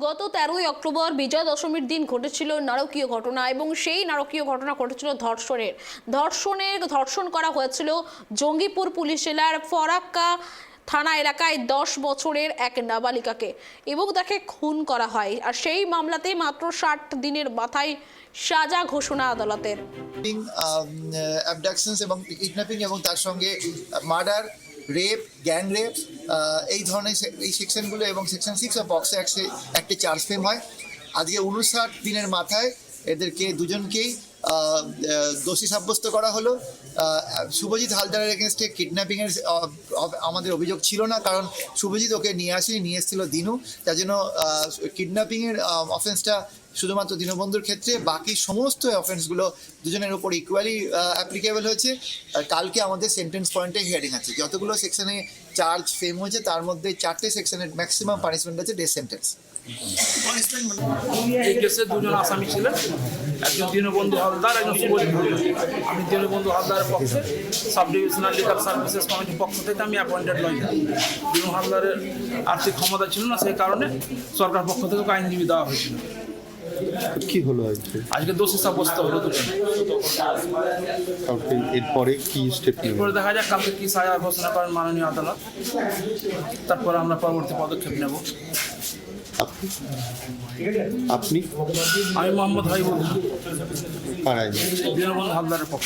গত তেরোই অক্টোবর বিজয়া দশমীর দিন ঘটেছিল নারকীয় ঘটনা এবং সেই নারকীয় ঘটনা ঘটেছিল ধর্ষণের। ধর্ষণের, ধর্ষণ করা হয়েছিল জঙ্গিপুর পুলিশ জেলার ফরাক্কা থানা এলাকায় দশ বছরের এক নাবালিকাকে এবং তাকে খুন করা হয়। আর সেই মামলাতে মাত্র ষাট দিনের মাথায় সাজা ঘোষণা আদালতের। এবং কিডন্যাপিং এবং তার সঙ্গে মার্ডার রেপ গ্যাং রেপ এই ধরনের এই সেকশনগুলো এবং সেকশন সিক্স অফ বক্সে একসে একটি চার্জ ফ্রেম হয়। আজকে উনষাট দিনের মাথায় এদেরকে দুজনকেই দোষী সাব্যস্ত করা হলো। শুভজিৎ হালদারের এগেনস্টে কিডন্যাপিংয়ের আমাদের অভিযোগ ছিল না, কারণ শুভজিৎ ওকে নিয়ে আসেনি, নিয়ে এসেছিল দিনু। তার জন্য কিডন্যাপিংয়ের অফেন্সটা শুধুমাত্র দীনবন্ধুর ক্ষেত্রে, বাকি সমস্ত অফেন্সগুলো দুজনের উপর ইকুয়ালি অ্যাপ্লিকেবল হয়েছে। আর কালকে আমাদের সেন্টেন্স পয়েন্টে হিয়ারিং আছে। যতগুলো সেকশনে চার্জ ফেম হয়েছে, তার মধ্যে চারটে সেকশনের ম্যাক্সিমাম পানিশমেন্ট আছে ডেথ সেন্টেন্স এই কেসে দুজন আসামি ছিলেন। একজন দীনবন্ধু হালদার, একজন সুবজিৎ আমি দীনবন্ধু হালদারের পক্ষে সাব ডিভিশনাল লিগাল সার্ভিসেস কমিটির পক্ষ থেকে আমি অ্যাপয়েন্টেড লয়ার দীনু হালদারের আর্থিক ক্ষমতা ছিল না, সেই কারণে সরকার পক্ষ থেকে আইনজীবী দেওয়া হয়েছিল। কি হলো আজকে? আজকে দোষী সাব্যস্ত হলো তো কালকে এরপরে কি স্টেপ এরপরে দেখা যাক কালকে কি সাজা ঘোষণা করেন মাননীয় আদালত। তারপর আমরা পরবর্তী পদক্ষেপ নেব। আপনি? আমি মোহাম্মদ হাইবুল কারাই দীনবন্ধু হালদারের পক্ষে।